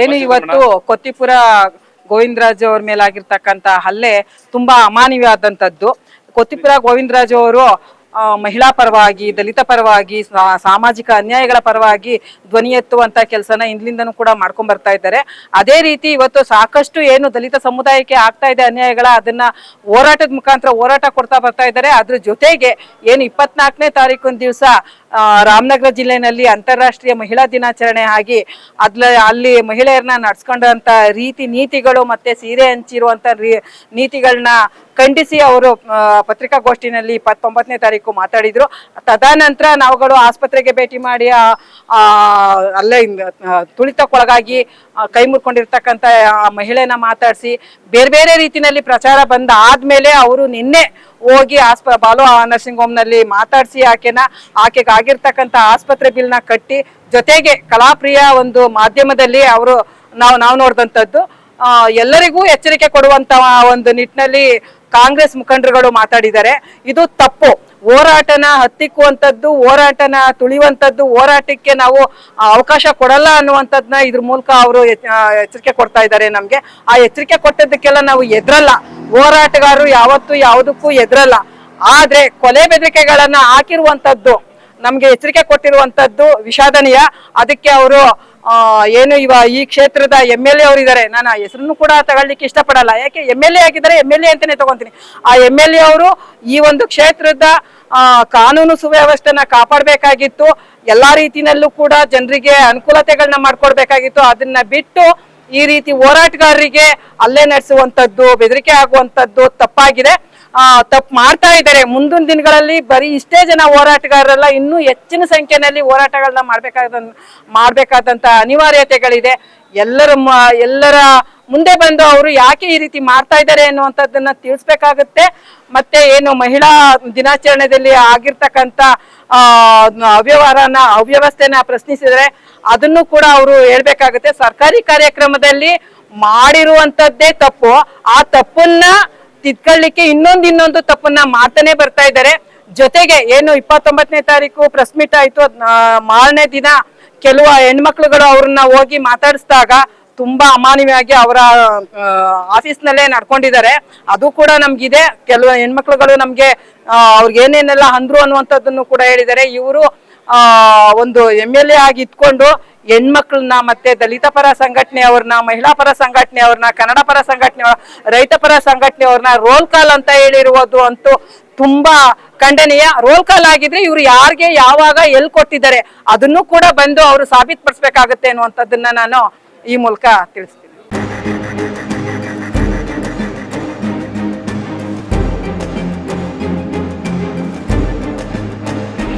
ಏನು ಇವತ್ತು ಕೊತ್ತಿಪುರ ಗೋವಿಂದರಾಜು ಅವ್ರ ಮೇಲಾಗಿರ್ತಕ್ಕಂತ ಹಲ್ಲೆ ತುಂಬಾ ಅಮಾನವೀಯವಾದಂಥದ್ದು. ಕೊತ್ತಿಪುರ ಗೋವಿಂದರಾಜು ಅವರು ಮಹಿಳಾ ಪರವಾಗಿ ದಲಿತ ಪರವಾಗಿ ಸಾಮಾಜಿಕ ಅನ್ಯಾಯಗಳ ಪರವಾಗಿ ಧ್ವನಿ ಎತ್ತುವಂತ ಕೆಲಸನ ಇಂದ್ಲಿಂದನೂ ಕೂಡ ಮಾಡ್ಕೊಂಡ್ ಬರ್ತಾ ಇದ್ದಾರೆ. ಅದೇ ರೀತಿ ಇವತ್ತು ಸಾಕಷ್ಟು ಏನು ದಲಿತ ಸಮುದಾಯಕ್ಕೆ ಆಗ್ತಾ ಇದೆ ಅನ್ಯಾಯಗಳ ಅದನ್ನ ಹೋರಾಟದ ಮುಖಾಂತರ ಹೋರಾಟ ಕೊಡ್ತಾ ಬರ್ತಾ ಇದ್ದಾರೆ. ಅದ್ರ ಜೊತೆಗೆ ಏನು ಇಪ್ಪತ್ನಾಲ್ಕನೇ ತಾರೀಕು ದಿವಸ ರಾಮನಗರ ಜಿಲ್ಲೆಯಲ್ಲಿ ಅಂತಾರಾಷ್ಟ್ರೀಯ ಮಹಿಳಾ ದಿನಾಚರಣೆ ಆಗಿ ಅದ್ಲ ಅಲ್ಲಿ ಮಹಿಳೆಯರನ್ನ ನಡ್ಸ್ಕೊಂಡಂತ ರೀತಿ ನೀತಿಗಳು ಮತ್ತೆ ಸೀರೆ ಹಂಚಿರುವಂತ ನೀತಿಗಳನ್ನ ಖಂಡಿಸಿ ಅವರು ಪತ್ರಿಕಾಗೋಷ್ಠಿನಲ್ಲಿ ಇಪ್ಪತ್ತೊಂಬತ್ತನೇ ತಾರೀಕು ಮಾತಾಡಿದ್ರು. ತದನಂತರ ನಾವುಗಳು ಆಸ್ಪತ್ರೆಗೆ ಭೇಟಿ ಮಾಡಿ ಅಲ್ಲೇ ತುಳಿತಕ್ಕೊಳಗಾಗಿ ಕೈ ಮುರ್ಕೊಂಡಿರ್ತಕ್ಕಂಥ ಮಹಿಳೆನ ಮಾತಾಡಿಸಿ ಬೇರೆ ಬೇರೆ ರೀತಿಯಲ್ಲಿ ಪ್ರಚಾರ ಬಂದ ಆದ್ಮೇಲೆ ಅವರು ನಿನ್ನೆ ಹೋಗಿ ಆಸ್ಪ, ಬಾಲು ನರ್ಸಿಂಗ್ ಹೋಮ್ನಲ್ಲಿ ಮಾತಾಡಿಸಿ ಆಕೆನ, ಆಕೆಗೆ ಆಗಿರ್ತಕ್ಕಂಥ ಆಸ್ಪತ್ರೆ ಬಿಲ್ನ ಕಟ್ಟಿ ಜೊತೆಗೆ ಕಲಾಪ್ರಿಯ ಒಂದು ಮಾಧ್ಯಮದಲ್ಲಿ ಅವರು ನಾವು ನಾವು ನೋಡಿದಂಥದ್ದು. ಎಲ್ಲರಿಗೂ ಎಚ್ಚರಿಕೆ ಕೊಡುವಂತ ಒಂದು ನಿಟ್ಟಿನಲ್ಲಿ ಕಾಂಗ್ರೆಸ್ ಮುಖಂಡರುಗಳು ಮಾತಾಡಿದ್ದಾರೆ. ಇದು ತಪ್ಪು. ಹೋರಾಟನ ಹತ್ತಿಕ್ಕುವಂಥದ್ದು, ಹೋರಾಟನ ತುಳಿಯುವಂಥದ್ದು, ಹೋರಾಟಕ್ಕೆ ನಾವು ಅವಕಾಶ ಕೊಡಲ್ಲ ಅನ್ನುವಂಥದ್ದನ್ನ ಇದ್ರ ಮೂಲಕ ಅವರು ಎಚ್ಚರಿಕೆ ಕೊಡ್ತಾ ಇದ್ದಾರೆ ನಮಗೆ. ಆ ಎಚ್ಚರಿಕೆ ಕೊಟ್ಟದ್ದಕ್ಕೆಲ್ಲ ನಾವು ಎದ್ರಲ್ಲ ಹೋರಾಟಗಾರರು ಯಾವತ್ತು ಯಾವುದಕ್ಕೂ ಎದ್ರಲ್ಲ ಆದ್ರೆ ಕೊಲೆ ಬೆದರಿಕೆಗಳನ್ನ ಹಾಕಿರುವಂತದ್ದು, ನಮ್ಗೆ ಎಚ್ಚರಿಕೆ ಕೊಟ್ಟಿರುವಂತದ್ದು ವಿಷಾದನೀಯ. ಅದಕ್ಕೆ ಅವರು ಏನು ಇವ ಈ ಕ್ಷೇತ್ರದ ಎಂ ಎಲ್ ಎ ಅವರು ಇದ್ದಾರೆ ನಾನು ಆ ಹೆಸರನ್ನು ಕೂಡ ತಗೊಳ್ಳಿಕ್ಕೆ ಇಷ್ಟಪಡಲ್ಲ. ಯಾಕೆ? ಎಂ ಎಲ್ ಎ ಆಗಿದ್ದಾರೆ ಎಂ ಎಲ್ ಎ ಅಂತಾನೆ ತಗೊಂತೀನಿ ಆ ಎಂ ಎಲ್ ಎ ಅವರು ಈ ಒಂದು ಕ್ಷೇತ್ರದ ಕಾನೂನು ಸುವ್ಯವಸ್ಥೆನ ಕಾಪಾಡಬೇಕಾಗಿತ್ತು. ಎಲ್ಲಾ ರೀತಿನಲ್ಲೂ ಕೂಡ ಜನರಿಗೆ ಅನುಕೂಲತೆಗಳನ್ನ ಮಾಡ್ಕೊಡ್ಬೇಕಾಗಿತ್ತು. ಅದನ್ನ ಬಿಟ್ಟು ಈ ರೀತಿ ಹೋರಾಟಗಾರರಿಗೆ ಹಲ್ಲೆ ನಡೆಸುವಂತದ್ದು ಬೆದರಿಕೆ ಆಗುವಂತದ್ದು ತಪ್ಪಾಗಿದೆ. ತಪ್ಪು ಮಾಡ್ತಾ ಇದ್ದಾರೆ. ಮುಂದಿನ ದಿನಗಳಲ್ಲಿ ಬರೀ ಇಷ್ಟೇ ಜನ ಹೋರಾಟಗಾರರಲ್ಲ, ಇನ್ನೂ ಹೆಚ್ಚಿನ ಸಂಖ್ಯೆಯಲ್ಲಿ ಹೋರಾಟಗಳನ್ನ ಮಾಡ್ಬೇಕಾದ ಮಾಡಬೇಕಾದಂಥ ಅನಿವಾರ್ಯತೆಗಳಿದೆ. ಎಲ್ಲರ ಎಲ್ಲರ ಮುಂದೆ ಬಂದು ಅವರು ಯಾಕೆ ಈ ರೀತಿ ಮಾಡ್ತಾ ಇದ್ದಾರೆ ಅನ್ನುವಂಥದ್ದನ್ನ ತಿಳಿಸ್ಬೇಕಾಗುತ್ತೆ. ಮತ್ತೆ ಏನು ಮಹಿಳಾ ದಿನಾಚರಣೆಯಲ್ಲಿ ಆಗಿರ್ತಕ್ಕಂಥ ಅವ್ಯವಹಾರನ, ಅವ್ಯವಸ್ಥೆನ ಪ್ರಶ್ನಿಸಿದರೆ ಅದನ್ನು ಕೂಡ ಅವರು ಹೇಳ್ಬೇಕಾಗುತ್ತೆ. ಸರ್ಕಾರಿ ಕಾರ್ಯಕ್ರಮದಲ್ಲಿ ಮಾಡಿರುವಂತದ್ದೇ ತಪ್ಪು. ಆ ತಪ್ಪನ್ನ ತಿದ್ಕೊಳ್ಳಿಕ್ಕೆ ಇನ್ನೊಂದು ಇನ್ನೊಂದು ತಪ್ಪನ್ನ ಮಾಡ್ತಾನೆ ಬರ್ತಾ ಇದ್ದಾರೆ. ಜೊತೆಗೆ ಏನು ಇಪ್ಪತ್ತೊಂಬತ್ತನೇ ತಾರೀಕು ಪ್ರೆಸ್ ಮೀಟ್ ಆಯ್ತು. ಮಾರನೇ ದಿನ ಕೆಲವು ಹೆಣ್ಮಕ್ಳುಗಳು ಅವ್ರನ್ನ ಹೋಗಿ ಮಾತಾಡಿಸಿದಾಗ ತುಂಬಾ ಅಮಾನವೀಯವಾಗಿ ಅವರ ಆಫೀಸ್ನಲ್ಲೇ ನಡ್ಕೊಂಡಿದ್ದಾರೆ. ಅದು ಕೂಡ ನಮ್ಗಿದೆ. ಕೆಲವು ಹೆಣ್ಮಕ್ಳುಗಳು ನಮ್ಗೆ ಅವ್ರಿಗೆ ಏನೇನೆಲ್ಲ ಅಂದ್ರು ಅನ್ನುವಂಥದ್ದನ್ನು ಕೂಡ ಹೇಳಿದ್ದಾರೆ. ಇವರು ಒಂದು ಎಂ ಎಲ್ ಎ ಆಗಿ ಇಟ್ಕೊಂಡು ಹೆಣ್ಮಕ್ಳನ್ನ ಮತ್ತೆ ದಲಿತ ಪರ ಸಂಘಟನೆಯವ್ರನ್ನ ಮಹಿಳಾ ಪರ ಸಂಘಟನೆಯವ್ರನ್ನ ಕನ್ನಡ ಪರ ಸಂಘಟನೆ ರೈತ ಪರ ಸಂಘಟನೆಯವ್ರನ್ನ ರೋಲ್ ಕಾಲ್ ಅಂತ ಹೇಳಿರುವುದು ಅಂತೂ ತುಂಬಾ ಖಂಡನೀಯ. ರೋಲ್ ಕಾಲ್ ಆಗಿದ್ರೆ ಇವ್ರು ಯಾರಿಗೆ ಯಾವಾಗ ಎಲ್ಲಿ ಕೊಟ್ಟಿದ್ದಾರೆ, ಅದನ್ನು ಕೂಡ ಬಂದು ಅವರು ಸಾಬೀತುಪಡಿಸ್ಬೇಕಾಗತ್ತೆ ಅನ್ನುವಂಥದ್ದನ್ನ ನಾನು ಈ ಮೂಲಕ ತಿಳಿಸ್ತೀನಿ.